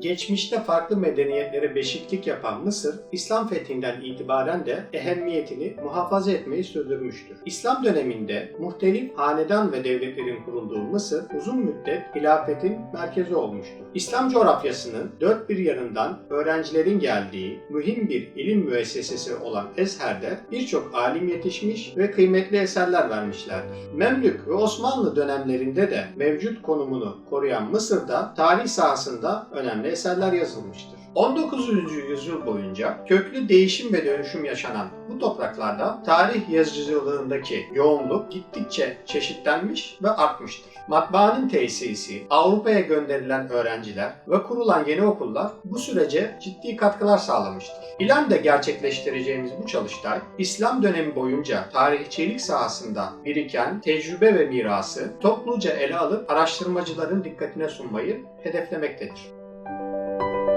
geçmişte farklı medeniyetlere beşiklik yapan Mısır, İslam fethinden itibaren de ehemmiyetini muhafaza etmeyi sürdürmüştür. İslam döneminde muhtelif hanedan ve devletlerin kurulduğu Mısır uzun müddet hilafetin merkezi olmuştur. İslam coğrafyasının dört bir yanından öğrencilerin geldiği mühim bir ilim müessesesi olan Ezher'de birçok alim yetişmiş ve kıymetli eserler vermişlerdir. Memlük ve Osmanlı dönemlerinde de mevcut konumunu koruyan Mısır'da tarih sahasında önemli eserler yazılmıştır. 19. yüzyıl boyunca köklü değişim ve dönüşüm yaşanan bu topraklarda tarih yazıcılığındaki yoğunluk gittikçe çeşitlenmiş ve artmıştır. Matbaanın tesisi, Avrupa'ya gönderilen öğrenciler ve kurulan yeni okullar bu sürece ciddi katkılar sağlamıştır. İleride gerçekleştireceğimiz bu çalıştay, İslam dönemi boyunca tarihçilik sahasında biriken tecrübe ve mirası topluca ele alıp araştırmacıların dikkatine sunmayı hedeflemektedir. thank you